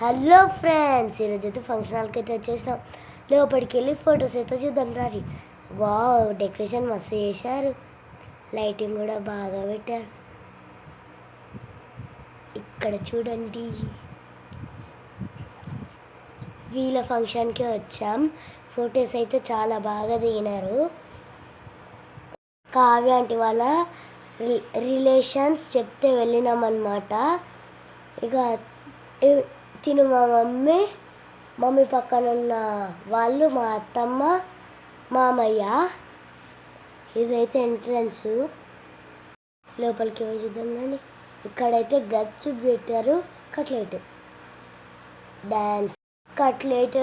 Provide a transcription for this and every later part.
Hello friends ఈరోజు అయితే function హాల్కి అయితే వచ్చేసినాం. లోపలికి వెళ్ళి ఫొటోస్ అయితే చూద్దాం రారి. వావ్ డెకరేషన్ మస్తు చేశారు. లైటింగ్ కూడా బాగా పెట్టారు. ఇక్కడ చూడండి. వీళ్ళ ఫంక్షన్కి వచ్చాం. ఫొటోస్ అయితే చాలా బాగా దిగినారు. కావ్య అంటే వాళ్ళ రి- రిలేషన్స్ చెప్తే వెళ్ళినాం ఇక తిను మా మమ్మీ మమ్మీ పక్కన ఉన్న వాళ్ళు మా అత్తమ్మ మామయ్య. ఇదైతే ఎంట్రన్స్ లోపలికి పోయి ఇక్కడైతే గచ్చు పెట్టారు. కట్లెట్. డ్యాన్స్ కట్లెట్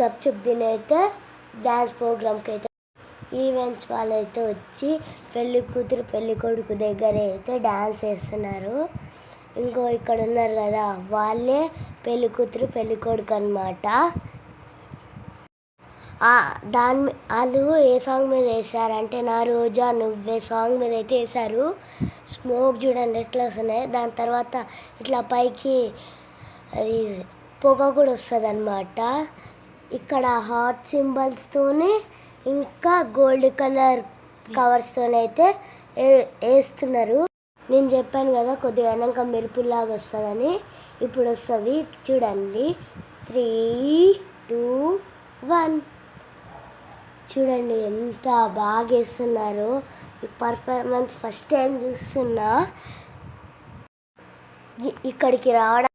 గప్చుప్ తినైతే డ్యాన్స్ ప్రోగ్రామ్కి అయితే ఈవెంట్స్ వాళ్ళైతే వచ్చి పెళ్ళి కూతురు పెళ్ళి కొడుకు దగ్గర అయితే డ్యాన్స్ వేస్తున్నారు. ఇంకో ఇక్కడ ఉన్నారు కదా వాళ్ళే పెళ్ళి కూతురు పెళ్ళి కొడుకు అనమాట దాని వాళ్ళు ఏ సాంగ్ మీద వేసారంటే నా రోజా నువ్వే సాంగ్ మీద అయితే వేశారు. స్మోక్ చూడండి ఎట్లా వస్తున్నాయి. దాని తర్వాత ఇట్లా పైకి అది పొగ కూడా వస్తుంది అనమాట ఇక్కడ హార్ట్ సింబల్స్తోనే ఇంకా గోల్డ్ కలర్ కవర్స్తోనైతే వేస్తున్నారు. నేను చెప్పాను కదా కొద్దిగా అయినాక మెరుపులాగా వస్తుందని. ఇప్పుడు వస్తుంది చూడండి. Three two one. చూడండి ఎంత బాగా వేస్తున్నారు. ఈ పర్ఫార్మెన్స్ ఫస్ట్ టైం చూస్తున్నా. ఇక్కడికి రావడం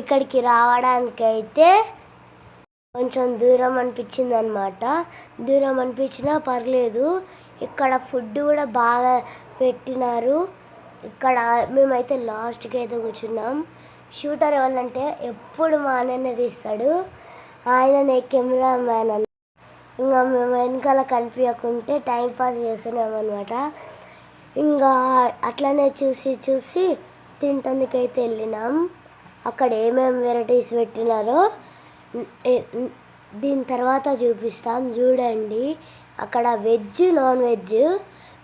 ఇక్కడికి రావడానికైతే కొంచెం దూరం అనిపించింది అనమాట దూరం అనిపించినా పర్లేదు. ఇక్కడ ఫుడ్ కూడా బాగా పెట్టినారు. ఇక్కడ మేమైతే లాస్ట్కి అయితే కూర్చున్నాం. షూటర్ ఎవరంటే ఎప్పుడు మా అన్ననే తీస్తాడు. ఆయననే కెమెరా మ్యాన్ అన్న ఇంకా మేము వెనకాల కనిపించకుంటే టైం పాస్ చేస్తున్నాం అనమాట ఇంకా అట్లనే చూసి చూసి తింటందుకైతే వెళ్ళినాం. అక్కడ ఏమేమి వెరైటీస్ పెట్టినారో దీని తర్వాత చూపిస్తాం. చూడండి. అక్కడ వెజ్ నాన్ వెజ్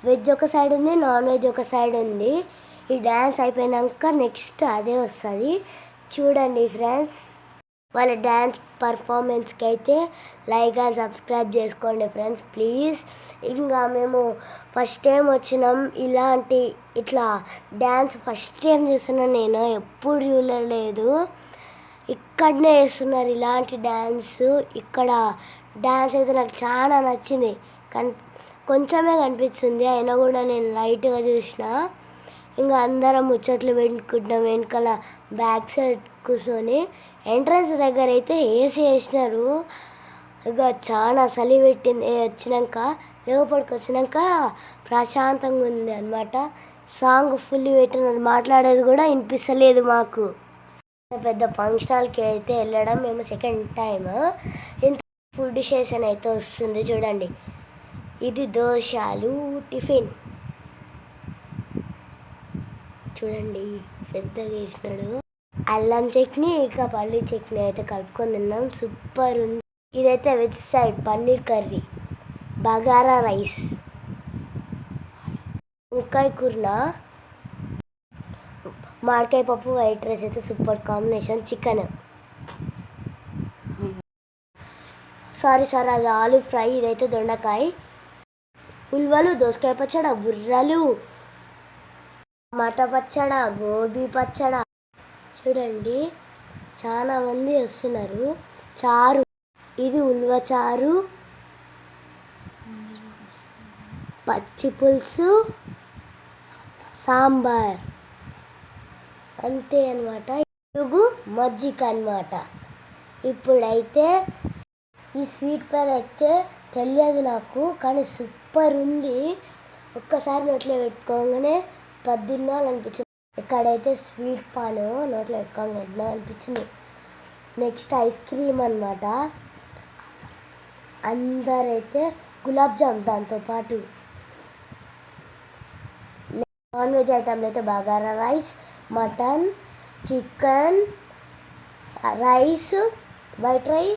వెజ్ ఒక సైడ్ ఉంది నాన్ వెజ్ ఒక సైడ్ ఉంది. ఈ డ్యాన్స్ అయిపోయినాక నెక్స్ట్ అదే వస్తుంది. చూడండి ఫ్రెండ్స్ వాళ్ళ డ్యాన్స్ పర్ఫార్మెన్స్కి అయితే లైక్ అండ్ సబ్స్క్రైబ్ చేసుకోండి ఫ్రెండ్స్ ప్లీజ్ ఇంకా మేము ఫస్ట్ టైం వచ్చినాం ఇలాంటి ఇట్లా డ్యాన్స్ ఫస్ట్ టైం చూస్తున్నాను నేను ఎప్పుడు చూడలేదు. ఇక్కడనే వేస్తున్నారు ఇలాంటి డ్యాన్స్ ఇక్కడ డ్యాన్స్ అయితే నాకు చాలా నచ్చింది. కన్ కొంచెమే కనిపిస్తుంది. అయినా కూడా నేను లైట్గా చూసిన. ఇంకా అందరం ముచ్చట్లు పెట్టుకుంటున్నాం వెనకాల బ్యాక్ సైడ్ కూర్చొని ఎంట్రన్స్ దగ్గర అయితే ఏసీ వేసినారు. ఇక చాలా చలి పెట్టింది. వచ్చినాక లేవపడికి వచ్చినాక ప్రశాంతంగా ఉంది అనమాట సాంగ్ ఫుల్ పెట్టినారు. మాట్లాడేది కూడా వినిపిస్తలేదు మాకు. పెద్ద ఫంక్షన్ హాల్కి అయితే వెళ్ళడం మేము సెకండ్ టైం ఇంత ఫుడ్ స్టేషన్ అయితే వస్తుంది. చూడండి. ఇది దోశలు టిఫిన్. చూడండి పెద్దగా వేసినాడు అల్లం చట్నీ ఇక పల్లి చట్నీ అయితే కలుపుకొని తిన్నాం. సూపర్ ఉంది. ఇదైతే veg side paneer curry. Bagara rice. వంకాయ కుర్నా? మామిడికాయ పప్పు వైట్ రైస్ అయితే super combination. Chicken. Sorry sir అది ఆలు ఫ్రై ఇదైతే దొండకాయ. ఉల్వలు దోసకాయ పచ్చడ బుర్రలు టమాటా పచ్చడ గోబీ పచ్చడ. చూడండి చాలా మంది వస్తున్నారు. చారు ఇది ఉల్వ చారు. పచ్చి పులుసు సాంబార్. అంతే అనమాట పెరుగు మజ్జిగ అనమాట ఇప్పుడైతే ఈ స్వీట్ పైన అయితే తెలియదు నాకు కానీ సూపర్ ఉంది. ఒక్కసారి నోట్లో పెట్టుకోగానే పద్దిన్నాలు అనిపించింది. ఇక్కడైతే స్వీట్ పాను నోట్లో పెట్టుకోగానే అనిపించింది. నెక్స్ట్ ఐస్ క్రీమ్ అనమాట అందరైతే గులాబ్ జామ్ దాంతోపాటు నాన్ వెజ్ ఐటెంలు అయితే bagara rice mutton chicken rice white rice